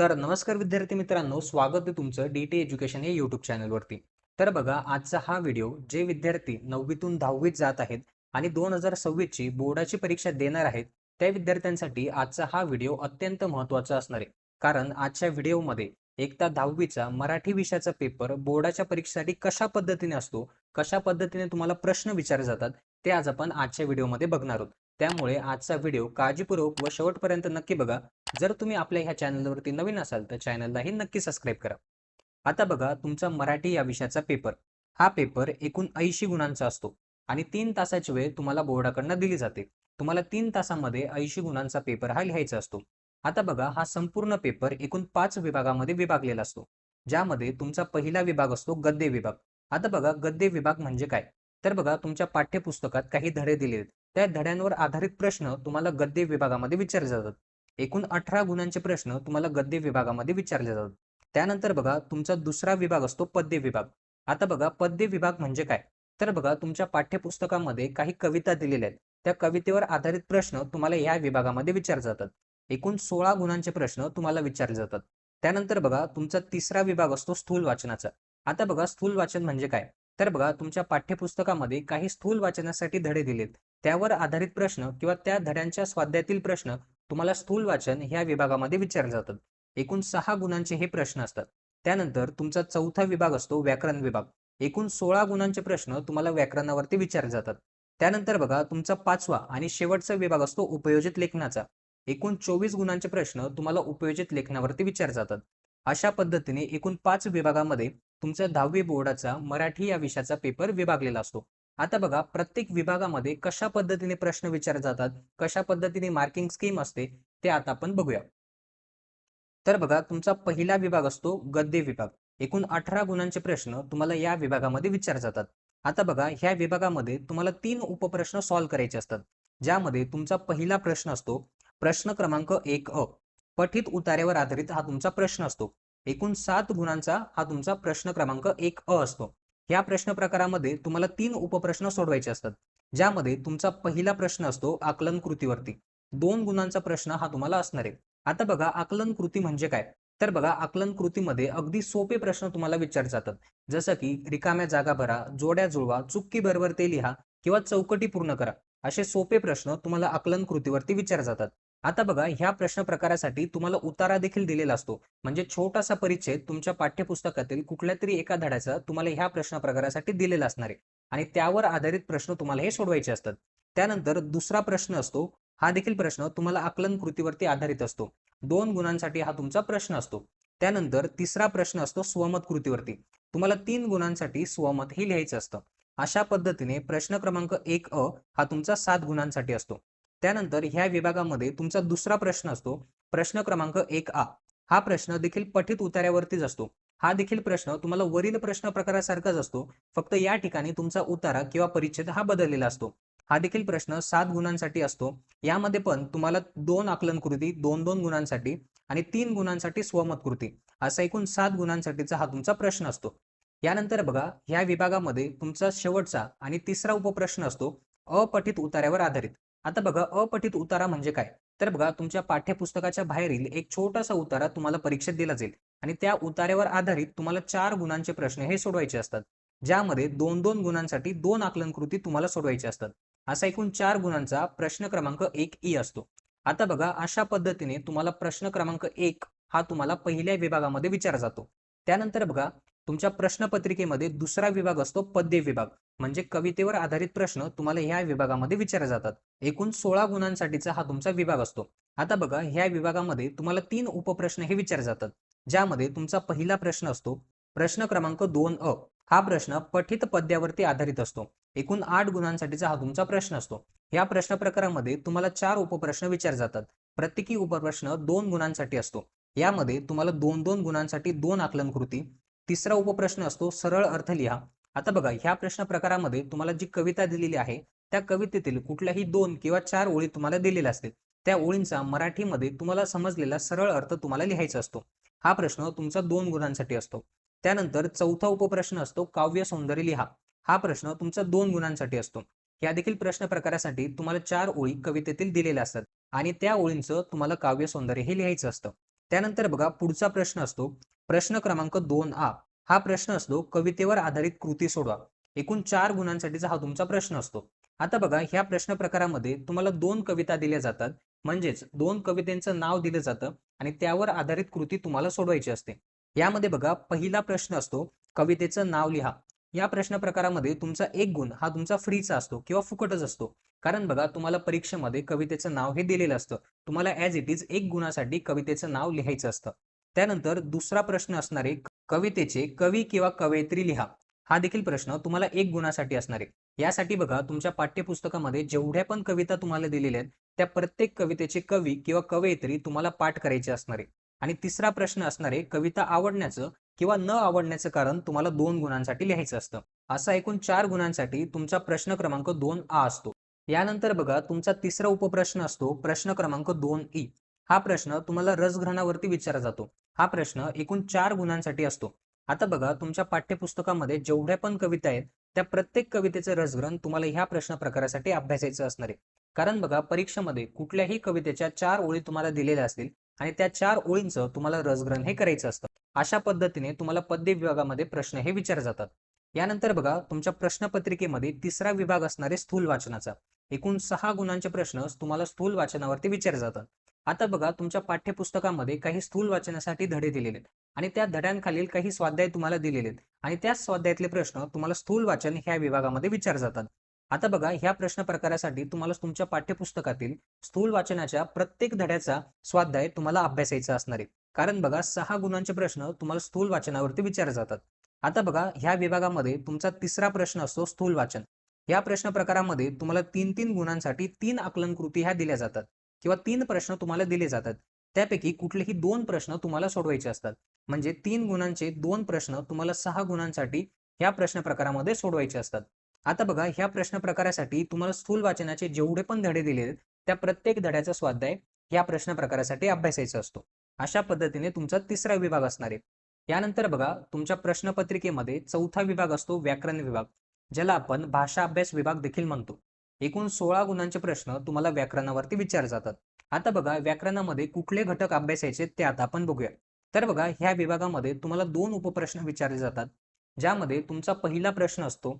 तर नमस्कार विद्यार्थी मित्रांनो स्वागत आहे तुमचं डी टी एज्युकेशन हे यूट्यूब चॅनलवरती तर बघा आजचा हा व्हिडिओ जे विद्यार्थी नववीतून दहावीत जात आहेत आणि दोन हजार सव्वीसची बोर्डाची परीक्षा देणार आहेत त्या विद्यार्थ्यांसाठी आजचा हा व्हिडिओ अत्यंत महत्त्वाचा असणार आहे. कारण आजच्या व्हिडिओमध्ये एकता दहावीचा मराठी विषयाचा पेपर बोर्डाच्या परीक्षेसाठी कशा पद्धतीने असतो कशा पद्धतीने तुम्हाला प्रश्न विचारले जातात ते आज आपण आजच्या व्हिडिओमध्ये बघणार आहोत. त्यामुळे आजचा व्हिडिओ काळजीपूर्वक व शेवटपर्यंत नक्की बघा. जर तुम्ही आपल्या ह्या चॅनलवरती नवीन असाल तर चॅनललाही नक्की सबस्क्राईब करा. आता बघा तुमचा मराठी या विषयाचा पेपर हा पेपर एकूण ऐंशी गुणांचा असतो आणि तीन तासाची वेळ तुम्हाला बोर्डाकडनं दिली जाते. तुम्हाला तीन तासामध्ये ऐंशी गुणांचा पेपर हा लिहायचा असतो. आता बघा हा संपूर्ण पेपर एकूण पाच विभागामध्ये विभागलेला असतो. ज्यामध्ये तुमचा पहिला विभाग असतो गद्य विभाग. आता बघा गद्य विभाग म्हणजे काय? तर बघा तुमच्या पाठ्यपुस्तकात काही धडे दिले आहेत त्या धड्यांवर आधारित प्रश्न तुम्हाला गद्य विभागामध्ये विचारले जातात. एकूण अठरा गुणांचे प्रश्न तुम्हाला गद्य विभागामध्ये विचारले जातात. त्यानंतर बघा तुमचा दुसरा विभाग असतो पद्य विभाग. आता बघा पद्य विभाग म्हणजे काय? तर बघा तुमच्या पाठ्यपुस्तकामध्ये काही कविता दिलेल्या आहेत. त्या कवितेवर आधारित प्रश्न तुम्हाला या विभागामध्ये विचारले जातात. एकूण सोळा गुणांचे प्रश्न तुम्हाला विचारले जातात. त्यानंतर बघा तुमचा तिसरा विभाग असतो स्थूल वाचनाचा. आता बघा स्थूल वाचन म्हणजे काय? तर बघा तुमच्या पाठ्यपुस्तकामध्ये काही स्थूल वाचनासाठी धडे दिलेत. त्यावर आधारित प्रश्न किंवा त्या धड्यांच्या स्वाध्यातील प्रश्न तुम्हाला स्थूल वाचन ह्या विभागामध्ये विचारले जातात. एकूण सहा गुणांचे हे प्रश्न असतात. त्यानंतर तुमचा चौथा विभाग असतो व्याकरण विभाग. एकूण सोळा गुणांचे प्रश्न तुम्हाला व्याकरणावरती विचारले जातात. त्यानंतर बघा तुमचा पाचवा आणि शेवटचा विभाग असतो उपयोजित लेखनाचा. एकूण चोवीस गुणांचे प्रश्न तुम्हाला उपयोजित लेखनावरती विचारले जातात. अशा पद्धतीने एकूण पाच विभागामध्ये तुमच्या दहावी बोर्डाचा मराठी या विषयाचा पेपर विभागलेला असतो. आता बघा प्रत्येक विभागामध्ये कशा पद्धतीने प्रश्न विचारले जातात कशा पद्धतीने मार्किंग स्कीम असते ते आता आपण बघूया. तर बघा तुमचा पहिला विभाग असतो गद्य विभाग. एकूण अठरा गुणांचे प्रश्न तुम्हाला या विभागामध्ये विचारले जातात. आता बघा ह्या विभागामध्ये तुम्हाला तीन उपप्रश्न सॉल्व्ह करायचे असतात. ज्यामध्ये तुमचा पहिला प्रश्न असतो प्रश्न क्रमांक एक अ. पठित उतार्यावर आधारित हा तुमचा प्रश्न असतो. एकूण सात गुणांचा हा तुमचा प्रश्न क्रमांक एक अ असतो. या प्रश्न प्रकारामध्ये तुम्हाला तीन उपप्रश्न सोडवायचे असतात. ज्यामध्ये तुमचा पहिला प्रश्न असतो आकलन कृतीवरती. दोन गुणांचा प्रश्न हा तुम्हाला असणार आहे. आता बघा आकलन कृती म्हणजे काय? तर बघा आकलन कृतीमध्ये अगदी सोपे प्रश्न तुम्हाला विचारले जातात. जसं की रिकाम्या जागा भरा जोड्या जुळवा चुक्की बरोबर ते लिहा किंवा चौकटी पूर्ण करा. असे सोपे प्रश्न तुम्हाला आकलन कृतीवरती विचार जातात. आता बघा ह्या प्रश्न प्रकारासाठी तुम्हाला उतारा देखील दिलेला असतो. म्हणजे छोटासा परिच्छेद तुमच्या पाठ्यपुस्तकातील कुठल्या तरी एका धड्याचा तुम्हाला ह्या प्रश्न प्रकारासाठी दिलेला असणार आहे. आणि त्यावर आधारित प्रश्न तुम्हाला हे सोडवायचे असतात. त्यानंतर दुसरा प्रश्न असतो हा देखील प्रश्न तुम्हाला आकलन कृतीवरती आधारित असतो. दोन गुणांसाठी हा तुमचा प्रश्न असतो. त्यानंतर तिसरा प्रश्न असतो स्वमत कृतीवरती. तुम्हाला तीन गुणांसाठी स्वमत हे लिहायचं असतं. अशा पद्धतीने प्रश्न क्रमांक एक अ हा तुमचा सात गुणांसाठी असतो. त्यानंतर ह्या विभागामध्ये तुमचा दुसरा प्रश्न असतो प्रश्न क्रमांक एक आ. हा प्रश्न देखील पठित उतार्यावरतीच असतो. हा देखील प्रश्न तुम्हाला वरील प्रश्न प्रकारासारखाच असतो. फक्त या ठिकाणी तुमचा उतारा किंवा परिच्छेद हा बदललेला असतो. हा देखील प्रश्न सात गुणांसाठी असतो. यामध्ये पण तुम्हाला दोन आकलन कृती दोन दोन गुणांसाठी आणि तीन गुणांसाठी स्वमत कृती असा एकूण सात गुणांसाठीचा हा तुमचा प्रश्न असतो. यानंतर बघा ह्या विभागामध्ये तुमचा शेवटचा आणि तिसरा उपप्रश्न असतो अपठित उतार्यावर आधारित. आता बघा अपठित उतारा म्हणजे काय? तर बघा तुमच्या पाठ्यपुस्तकाच्या बाहेरील एक छोटासा उतारा तुम्हाला परीक्षेत दिला जाईल. आणि त्या उतार्यावर आधारित तुम्हाला चार गुणांचे प्रश्न हे सोडवायचे असतात. ज्यामध्ये दोन दोन गुणांसाठी दोन आकलन कृती तुम्हाला सोडवायचे असतात. असा एकूण चार गुणांचा प्रश्न क्रमांक एक ई असतो. आता बघा अशा पद्धतीने तुम्हाला प्रश्न क्रमांक एक हा तुम्हाला पहिल्या विभागामध्ये विचारला जातो. त्यानंतर बघा तुमच्या प्रश्नपत्रिकेमध्ये दुसरा विभाग असतो पद्य विभाग. म्हणजे कवितेवर आधारित प्रश्न तुम्हाला ह्या विभागामध्ये विचारले जातात. एकूण सोळा गुणांसाठीचा हा तुमचा विभाग असतो. आता बघा ह्या विभागामध्ये तुम्हाला तीन उपप्रश्न हे विचारले जातात. ज्यामध्ये तुमचा पहिला प्रश्न असतो प्रश्न क्रमांक दोन अ. हा प्रश्न पठित पद्यावरती आधारित असतो. एकूण आठ गुणांसाठीचा हा तुमचा प्रश्न असतो. या प्रश्न प्रकारामध्ये तुम्हाला चार उपप्रश्न विचारले जातात. प्रत्येकी उपप्रश्न दोन गुणांसाठी असतो. यामध्ये तुम्हाला दोन दोन गुणांसाठी दोन आकलन कृती तिसरा उपप्रश्न असतो सरळ अर्थ लिहा. आता बघा ह्या प्रश्न प्रकारामध्ये तुम्हाला जी कविता दिलेली आहे त्या कवितेतील कुठल्याही दोन किंवा चार ओळी तुम्हाला दिलेल्या असतील. त्या ओळींचा मराठीमध्ये तुम्हाला समजलेला सरळ अर्थ तुम्हाला लिहायचा असतो. हा प्रश्न तुमचा दोन गुणांसाठी असतो. त्यानंतर चौथा उपप्रश्न असतो काव्य सौंदर्य लिहा. हा प्रश्न तुमचा दोन गुणांसाठी असतो. या देखील प्रश्न प्रकारासाठी तुम्हाला चार ओळी कवितेतील दिलेल्या असतात आणि त्या ओळींचं तुम्हाला काव्य सौंदर्य हे लिहायचं असतं. त्यानंतर बघा पुढचा प्रश्न असतो. प्रश्न क्रमांक दोन आ. हा प्रश्न असतो कवितेवर आधारित कृती सोडवा. एकूण चार गुणांसाठीचा हा तुमचा प्रश्न असतो. आता बघा ह्या प्रश्न प्रकारामध्ये तुम्हाला दोन कविता दिल्या जातात. म्हणजेच दोन कवितेचं नाव दिलं जातं आणि त्यावर आधारित कृती तुम्हाला सोडवायची असते. यामध्ये बघा पहिला प्रश्न असतो कवितेचं नाव लिहा. या प्रश्न प्रकारामध्ये तुमचा एक गुण हा तुमचा फ्रीचा असतो किंवा फुकटच असतो. कारण बघा तुम्हाला परीक्षेमध्ये कवितेचं नाव हे दिलेलं असतं. तुम्हाला ऍज इट इज एक गुणासाठी कवितेचं नाव लिहायचं असतं. त्यानंतर दुसरा प्रश्न असणारे कवितेचे कवी किंवा कवयित्री लिहा. हा देखील प्रश्न तुम्हाला एक गुणासाठी असणार. आहे यासाठी बघा तुमच्या पाठ्यपुस्तकामध्ये जेवढ्या पण कविता तुम्हाला दिलेल्या आहेत त्या प्रत्येक कवितेचे कवी किंवा कवयित्री तुम्हाला पाठ करायचे असणार. आहे आणि तिसरा प्रश्न असणार आहे कविता आवडण्याचं किंवा न आवडण्याचं कारण तुम्हाला दोन गुणांसाठी लिहायचं असतं. असा एकूण चार गुणांसाठी तुमचा प्रश्न क्रमांक दोन आ असतो. यानंतर बघा तुमचा तिसरा उपप्रश्न असतो प्रश्न क्रमांक दोन ई. हा प्रश्न तुम्हाला रसग्रहणावरती विचारला जातो. हा प्रश्न एकूण चार गुणांसाठी असतो. आता बघा तुमच्या पाठ्यपुस्तकामध्ये जेवढ्या पण कविता आहेत त्या प्रत्येक कवितेचं रसग्रहण तुम्हाला ह्या प्रश्न प्रकारासाठी अभ्यासायचं असणार आहे. कारण बघा परीक्षेमध्ये कुठल्याही कवितेच्या चार ओळी तुम्हाला दिलेल्या असतील आणि त्या चार ओळींचं तुम्हाला रसग्रहण हे करायचं असतं. अशा पद्धतीने तुम्हाला पद्य विभागामध्ये प्रश्न हे विचारले जातात. यानंतर बघा तुमच्या प्रश्नपत्रिकेमध्ये तिसरा विभाग असणारे स्थूल वाचनाचा. एकूण सहा गुणांचे प्रश्न तुम्हाला स्थूल वाचनावरती विचारले जातात. आता बघा तुमच्या पाठ्यपुस्तकामध्ये काही स्थूल वाचनासाठी धडे दिलेले आहेत आणि त्या धड्यांखालील काही स्वाध्याय तुम्हाला दिलेले आहेत आणि त्या स्वाध्यायातले प्रश्न तुम्हाला स्थूल वाचन ह्या विभागामध्ये विचारले जातात. आता बघा ह्या प्रश्न प्रकारासाठी तुम्हाला तुमच्या पाठ्यपुस्तकातील स्थूल वाचनाच्या प्रत्येक धड्याचा स्वाध्याय तुम्हाला अभ्यासायचा असणार आहे. कारण बघा सहा गुणांचे प्रश्न तुम्हाला स्थूल वाचनावरती विचारले जातात. आता बघा ह्या विभागामध्ये तुमचा तिसरा प्रश्न असतो स्थूल वाचन. या प्रश्न प्रकारामध्ये तुम्हाला तीन तीन गुणांसाठी तीन आकलन कृती ह्या दिल्या जातात किंवा तीन प्रश्न तुम्हाला दिले जातात. त्यापैकी कुठलेही दोन प्रश्न तुम्हाला सोडवायचे असतात. म्हणजे तीन गुणांचे दोन प्रश्न तुम्हाला सहा गुणांसाठी ह्या प्रश्न प्रकारामध्ये सोडवायचे असतात. आता बघा ह्या प्रश्न प्रकारासाठी तुम्हाला स्थूल वाचनाचे जेवढे पण धडे दिले त्या प्रत्येक धड्याचा स्वाध्याय या प्रश्न प्रकारासाठी अभ्यासायचा असतो. अशा पद्धतीने तुमचा तिसरा विभाग असणार आहे. यानंतर बघा तुमच्या प्रश्नपत्रिकेमध्ये चौथा विभाग असतो व्याकरण विभाग ज्याला आपण भाषा अभ्यास विभाग देखील म्हणतो. एकूण सोळा गुणांचे प्रश्न तुम्हाला व्याकरणावरती विचारले जातात. आता बघा व्याकरणामध्ये कुठले घटक अभ्यासायचे ते आता आपण बघूया. तर बघा ह्या विभागामध्ये तुम्हाला दोन उपप्रश्न विचारले जातात ज्यामध्ये तुमचा पहिला प्रश्न असतो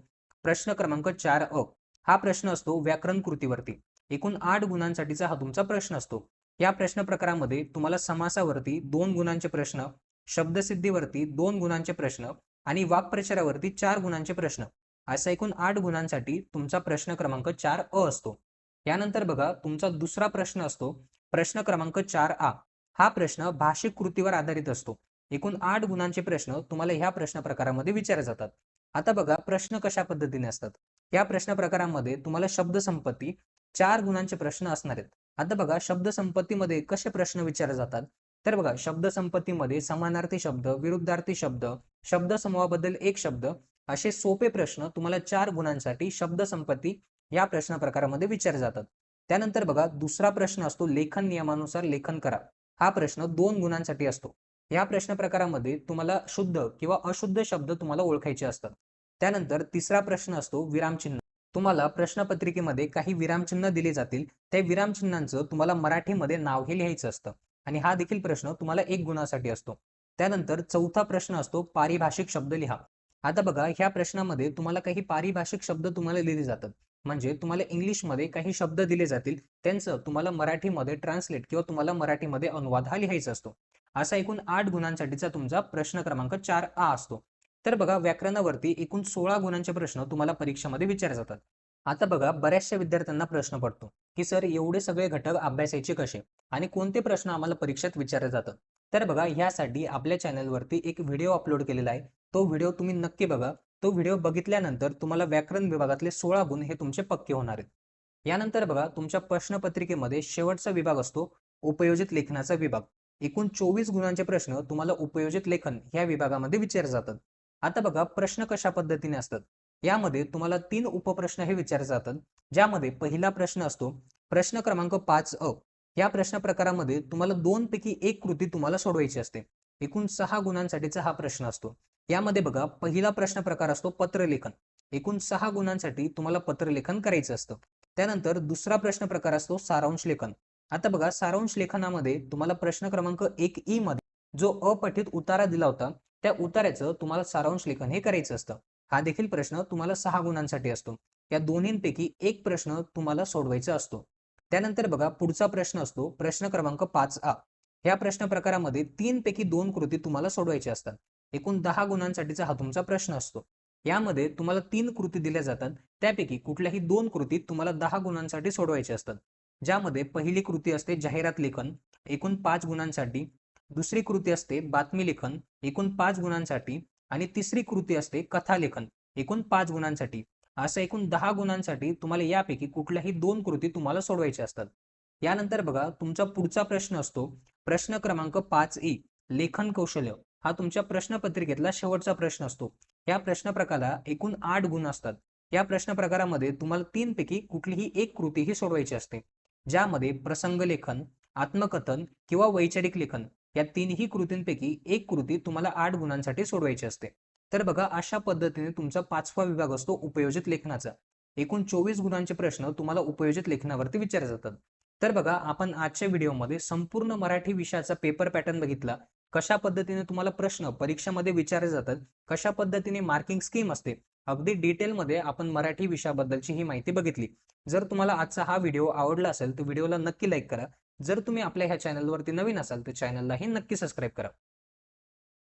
प्रश्न क्रमांक चार अ. हा प्रश्न असतो व्याकरण कृतीवरती. एकूण आठ गुणांसाठीचा हा तुमचा प्रश्न असतो. या प्रश्न प्रकारामध्ये तुम्हाला समासावरती दोन गुणांचे प्रश्न शब्दसिद्धीवरती दोन गुणांचे प्रश्न आणि वाक्प्रचारावरती चार गुणांचे प्रश्न. असा एकूण आठ गुणांसाठी तुमचा प्रश्न क्रमांक चार अ असतो. यानंतर बघा तुमचा दुसरा प्रश्न असतो प्रश्न क्रमांक चार आ. हा प्रश्न भाषिक कृतीवर आधारित असतो. एकूण आठ गुणांचे प्रश्न तुम्हाला ह्या प्रश्न प्रकारामध्ये विचारले जातात. आता बघा प्रश्न कशा पद्धतीने असतात? या प्रश्न प्रकारामध्ये तुम्हाला शब्द संपत्ती चार गुणांचे प्रश्न असणार आहेत. आता बघा शब्दसंपत्तीमध्ये कसे प्रश्न विचारले जातात? तर बघा शब्दसंपत्तीमध्ये समानार्थी शब्द विरुद्धार्थी शब्द शब्दसमूहाबद्दल एक शब्द असे सोपे प्रश्न तुम्हाला चार गुणांसाठी शब्दसंपत्ती या प्रश्न प्रकारामध्ये विचारले जातात. त्यानंतर बघा दुसरा प्रश्न असतो लेखन नियमानुसार लेखन करा. हा प्रश्न दोन गुणांसाठी असतो. या प्रश्न प्रकारामध्ये तुम्हाला शुद्ध किंवा अशुद्ध शब्द तुम्हाला ओळखायचे असतात. त्यानंतर तिसरा प्रश्न असतो विरामचिन्ह. तुम्हाला प्रश्नपत्रिकेमध्ये काही विरामचिन्ह दिले जातील. त्या विरामचिन्हांचं तुम्हाला मराठीमध्ये नाव हे लिहायचं असतं. आणि हा देखील प्रश्न तुम्हाला एक गुणासाठी असतो. त्यानंतर चौथा प्रश्न असतो पारिभाषिक शब्द लिहा. आता बघा ह्या प्रश्नामध्ये तुम्हाला काही पारिभाषिक शब्द तुम्हाला लिहिले जातात. म्हणजे तुम्हाला इंग्लिशमध्ये काही शब्द दिले जातील. त्यांचं तुम्हाला मराठीमध्ये ट्रान्सलेट किंवा तुम्हाला मराठीमध्ये अनुवाद हा लिहायचा असतो. असा एकूण आठ गुणांसाठीचा तुमचा प्रश्न क्रमांक चार आ असतो. तर बघा व्याकरणावरती एकूण सोळा गुणांचे प्रश्न तुम्हाला परीक्षेमध्ये विचारले जातात. आता बघा बऱ्याचशा विद्यार्थ्यांना प्रश्न पडतो की सर एवढे सगळे घटक अभ्यासायचे कसे? आणि कोणते प्रश्न आम्हाला परीक्षेत विचारले जातात? तर बघा ह्यासाठी आपल्या चॅनलवरती एक व्हिडिओ अपलोड केलेला आहे. तो व्हिडिओ तुम्ही नक्की बघा. तो व्हिडिओ बघितल्यानंतर तुम्हाला व्याकरण विभागातले सोळा गुण हे तुमचे पक्के होणार आहेत. यानंतर बघा तुमच्या प्रश्नपत्रिकेमध्ये शेवटचा विभाग असतो उपयोजित लेखनाचा विभाग. एकूण चोवीस गुणांचे प्रश्न तुम्हाला उपयोजित लेखन ह्या विभागामध्ये विचारले जातात. आता बघा प्रश्न कशा पद्धतीने असतात? यामध्ये तुम्हाला तीन उपप्रश्न हे विचारले जातात ज्यामध्ये पहिला प्रश्न असतो प्रश्न क्रमांक पाच अ. या प्रश्न प्रकारामध्ये तुम्हाला दोन पैकी एक कृती तुम्हाला सोडवायची असते. एकूण सहा गुणांसाठीचा हा प्रश्न असतो. यामध्ये बघा पहिला प्रश्न प्रकार असतो पत्रलेखन. एकूण सहा गुणांसाठी तुम्हाला पत्रलेखन करायचं असतं. त्यानंतर दुसरा प्रश्न प्रकार असतो सारांश लेखन. आता बघा सारांश लेखनामध्ये तुम्हाला प्रश्न क्रमांक एक ई मध्ये जो अपठित उतारा दिला होता त्या उतार्याचं तुम्हाला सारांश लेखन हे करायचं असतं. हा देखील प्रश्न तुम्हाला सहा गुणांसाठी असतो. या दोन्हींपैकी एक प्रश्न तुम्हाला सोडवायचा असतो. त्यानंतर बघा पुढचा प्रश्न असतो प्रश्न क्रमांक पाच आ. ह्या प्रश्न प्रकारामध्ये तीन पैकी दोन कृती तुम्हाला सोडवायच्या असतात. एकूण दहा गुणांसाठीचा हा तुमचा प्रश्न असतो. यामध्ये तुम्हाला तीन कृती दिल्या जातात. त्यापैकी कुठल्याही दोन कृती तुम्हाला दहा गुणांसाठी सोडवायच्या असतात. ज्यामध्ये पहिली कृती असते जाहिरात लेखन. एकूण पाच गुणांसाठी दुसरी कृती असते बातमी लेखन एकूण पाच गुणांसाठी आणि तिसरी कृती असते कथा लेखन एकूण पाच गुणांसाठी. असं एकूण दहा गुणांसाठी तुम्हाला यापैकी कुठल्याही दोन कृती तुम्हाला सोडवायच्या असतात. यानंतर बघा तुमचा पुढचा प्रश्न असतो प्रश्न क्रमांक पाच ई लेखन कौशल्य. हा तुमच्या प्रश्नपत्रिकेतला शेवटचा प्रश्न असतो. या प्रश्न प्रकाराला एकूण आठ गुण असतात. या प्रश्न प्रकारामध्ये तुम्हाला तीन पैकी कुठलीही एक कृती ही सोडवायची असते. ज्यामध्ये प्रसंग लेखन आत्मकथन किंवा वैचारिक लेखन या तीनही कृतींपैकी एक कृती तुम्हाला आठ गुणांसाठी सोडवायची असते. तर बघा अशा पद्धतीने तुमचा पाचवा विभाग असतो उपयोजित लेखनाचा. एकूण चोवीस गुणांचे प्रश्न तुम्हाला उपयोजित लेखनावरती विचारले जातात. तर बघा आपण आजच्या व्हिडिओमध्ये संपूर्ण मराठी विषयाचा पेपर पॅटर्न बघितला. कशा पद्धतीने तुम्हाला प्रश्न परीक्षेमध्ये विचारले जातात कशा पद्धतीने मार्किंग स्कीम असते अगदी डिटेलमध्ये आपण मराठी विषयाबद्दलची ही माहिती बघितली. जर तुम्हाला आजचा हा व्हिडिओ आवडला असेल तर व्हिडिओला नक्की लाईक करा. जर तुम्ही आपल्या ह्या चॅनलवरती नवीन असाल तर चॅनललाही नक्की सबस्क्राईब करा.